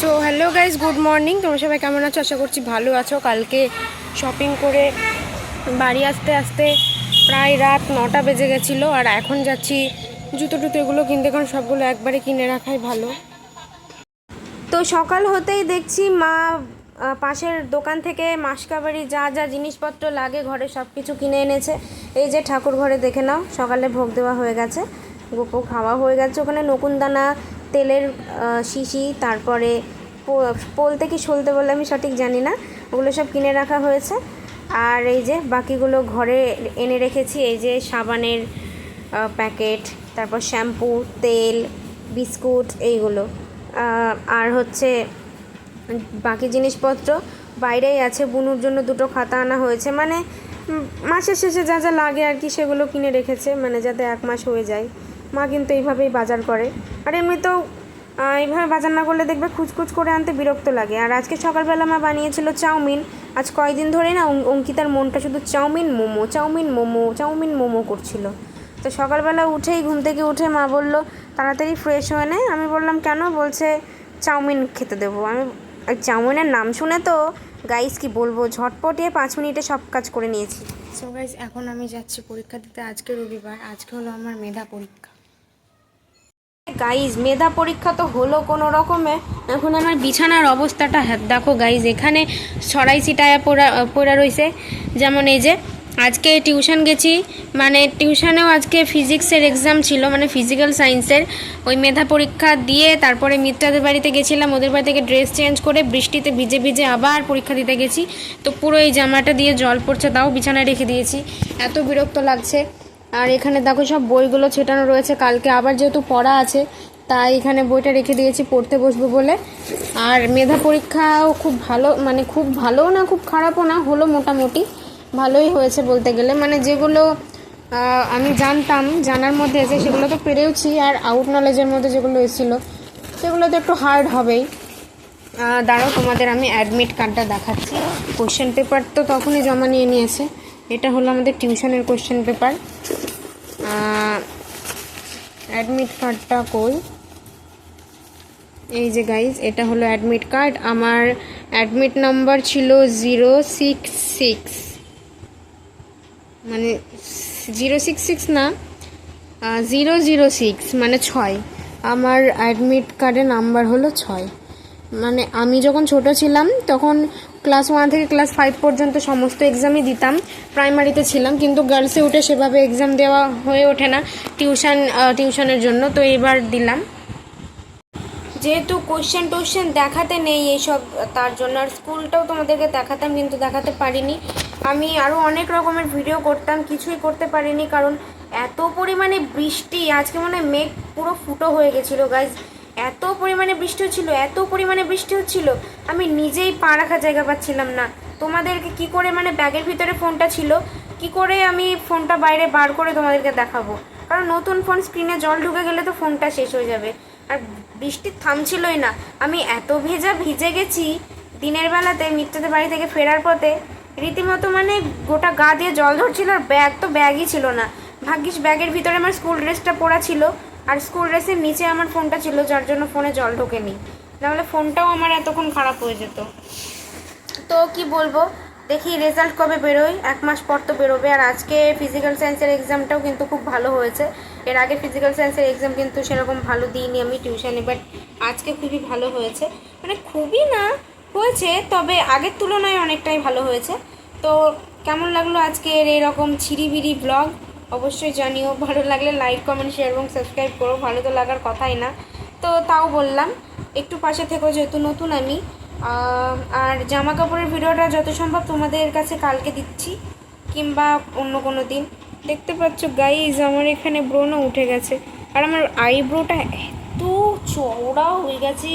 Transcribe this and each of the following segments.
So hello guys good morning তোমরা সবাই কেমন আছো? আশা করছি ভালো আছো। কালকে শপিং করে বাড়ি আসতে আসতে প্রায় রাত নটা বেজে গেছিল আর এখন যাচ্ছি জুতো টুতো এগুলো কিনতে, কারণ সবগুলো একবারে কিনে রাখাই ভালো। তো সকাল হতেই দেখছি মা পাশের দোকান থেকে মাসকাবাড়ি যা যা জিনিসপত্র লাগে ঘরে সব কিছু কিনে এনেছে। এই যে ঠাকুর ঘরে দেখে নাও, সকালে ভোগ দেওয়া হয়ে গেছে গোপো খাওয়া হয়ে গেছে। ওখানে নকুনদানা তেলের শিশি, তারপরে পোলতে কি সলতে বলে আমি সঠিক জানি না, ওগুলো সব কিনে রাখা হয়েছে। আর এই যে বাকিগুলো ঘরে এনে রেখেছি, এই যে সাবানের প্যাকেট, তারপর শ্যাম্পু, তেল, বিস্কুট, এইগুলো। আর হচ্ছে বাকি জিনিসপত্র, বাইরেই আছে, বুনুর জন্য দুটো খাতা আনা হয়েছে। মানে মাসের শেষে যা যা লাগে আর কি সেগুলো কিনে রেখেছে মানে যাতে এক মাস হয়ে যায়। মা কিন্তু এইভাবেই বাজার করে। আর এমনিতেও এইভাবে বাজার না করলে দেখবে খুচখুচ করে আনতে বিরক্ত লাগে। আর আজকে সকালবেলা মা বানিয়েছিল চাউমিন। আজ কয়দিন ধরে না অঙ্কিতার মনটা শুধু chowmein momo chowmein momo chowmein momo করছিল। তো সকালবেলা উঠেই ঘুম থেকে উঠে মা বলল, তাড়াতাড়ি ফ্রেশ হয়ে নে। আমি বললাম, কেন? বলছে, চাউমিন খেতে দেবো। আমি চাউমিনের নাম শুনে তো গাইস কি বলব, ঝটপটিয়ে পাঁচ মিনিটে সব কাজ করে নিয়েছি। সো গাইস এখন আমি যাচ্ছি পরীক্ষা দিতে। আজকে রবিবার, আজকে হলো আমার মেধা পরীক্ষা। গাইজ মেধা পরীক্ষা তো হলো কোনো রকমে। এখন আমার বিছানার অবস্থাটা হ্যাঁ, দেখো গাইজ এখানে সরাই সিটায়া পড়া পড়া রয়েছে যেমন এই যে আজকে টিউশন গেছি মানে টিউশনেও আজকে ফিজিক্সের এক্সাম ছিল মানে ফিজিক্যাল সায়েন্সের ওই মেধা পরীক্ষা দিয়ে তারপরে মিত্রাদের বাড়িতে গেছিলাম ওদের বাড়ি থেকে ড্রেস চেঞ্জ করে বৃষ্টিতে ভিজে ভিজে আবার পরীক্ষা দিতে গেছি। তো পুরো এই জামাটা দিয়ে জল পড়ছে তাও বিছানায় রেখে দিয়েছি। এত বিরক্ত লাগছে। আর এখানে দেখো সব বইগুলো ছেটানো রয়েছে। কালকে আবার যেহেতু পড়া আছে, তাই এখানে বইটা রেখে দিয়েছি পড়তে বসবো বলে। আর মেধা পরীক্ষাও খুব ভালো মানে খুব ভালোও না, খুব খারাপও না, হলো মোটামুটি। ভালোই হয়েছে বলতে গেলে। মানে যেগুলো আমি জানতাম, জানার মধ্যে আছে, সেগুলো তো পেরেওছি। আর আউট নলেজের মধ্যে যেগুলো এসেছিল, সেগুলো তো একটু হার্ড হবেই। দাঁড়াও, তোমাদের আমি অ্যাডমিট কার্ডটা দেখাচ্ছি। কোশ্চেন পেপার তো তখনই জমা নিয়ে নিয়েছে। এটা হলো আমাদের টিউশনের কোশ্চেন পেপার অ্যাডমিট কার্ডটা কই? এই যে গাইজ এটা হলো অ্যাডমিট কার্ড আমার অ্যাডমিট নাম্বার ছিল জিরো সিক্স সিক্স মানে জিরো সিক্স সিক্স না জিরো জিরো সিক্স মানে ছয়। আমার অ্যাডমিট কার্ডের নাম্বার হলো ছয়। মানে আমি যখন ছোট ছিলাম, তখন ক্লাস ওয়ান থেকে ক্লাস ফাইভ পর্যন্ত সমস্ত এক্সামই দিতাম। প্রাইমারিতে ছিলাম, কিন্তু গার্লসে উঠে সেভাবে এক্সাম দেওয়া হয়ে ওঠে না টিউশন টিউশনের জন্য, তো এবার দিলাম। যেহেতু কোশ্চেন টোশ্চেন দেখাতে নেই এইসব তার জন্য আর স্কুলটাও তোমাদেরকে দেখাতাম, কিন্তু দেখাতে পারিনি। আমি আরও অনেক রকমের ভিডিও করতাম, কিছুই করতে পারিনি, কারণ এত পরিমাণে বৃষ্টি, আজকে মনে হয় মেঘ পুরো ফুটো হয়ে গেছিল গাইজ এত পরিমাণে বৃষ্টি হচ্ছিল, এত পরিমাণে বৃষ্টি হচ্ছিল, আমি নিজেই পা রাখার জায়গা পাচ্ছিলাম না। তোমাদেরকে কি করে মানে ব্যাগের ভিতরে ফোনটা ছিল, কি করে আমি ফোনটা বাইরে বার করে তোমাদেরকে দেখাবো? কারণ নতুন ফোন স্ক্রিনে জল ঢুকে গেলে তো ফোনটা শেষ হয়ে যাবে। আর বৃষ্টি থামছিলই না। আমি এত ভেজা ভিজে গেছি, দিনের বেলাতে মিত্রদের বাড়ি থেকে ফেরার পথে, রীতিমতো মানে গোটা গা দিয়ে জল ধরছিল আর ব্যাগ তো ব্যাগই ছিল না। ভাগ্যিস ব্যাগের ভিতরে আমার স্কুল ড্রেসটা পরা ছিল আর স্কুল ড্রেসের নিচে আমার ফোনটা ছিল, যার জন্য ফোনে জল ঢোকেনি। নাহলে ফোনটাও আমার এতক্ষণ খারাপ হয়ে যেত। তো কি বলব? দেখি রেজাল্ট কবে বেরোয়। এক মাস পর তো বেরোবে। আর আজকে ফিজিক্যাল সায়েন্সের এক্সামটাও কিন্তু খুব ভালো হয়েছে। এর আগে ফিজিক্যাল সায়েন্সের এক্সাম কিন্তু সেরকম ভালো দিইনি আমি টিউশনে বাট আজকে খুবই ভালো হয়েছে। মানে খুবই না, হয়েছে, তবে আগের তুলনায় অনেকটাই ভালো হয়েছে। তো কেমন লাগল আজকের এরকম ছিরিবিরি ব্লগ অবশ্যই জানিও, ভালো লাগলে লাইক কমেন্ট শেয়ার এবং সাবস্ক্রাইব করো। ভালো তো লাগার কথাই না। তো তাও বললাম, একটু পাশে থেকো যেহেতু নতুন আমি। আর জামা কাপড়ের ভিডিওটা যত সম্ভব তোমাদের কাছে কালকে দিচ্ছি, কিংবা অন্য কোনো দিন। দেখতে পাচ্ছ গাইজ আমার এখানে ব্রোনও উঠে গেছে। আর আমার আইব্রোটা এত চওড়া হয়ে গেছে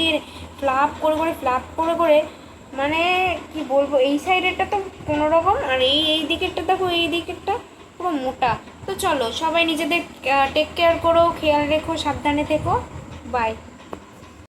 ফ্লাপ করে করে ফ্লাপ করে করে। মানে কি বলব, এই সাইডেরটা তো কোনো রকম আর এই এই দিকেরটা দেখো, এই দিকেরটা পুরো মোটা। তো চলো সবাই নিজেদের টেক কেয়ার করো খেয়াল রেখো সাবধানে থেকো। বাই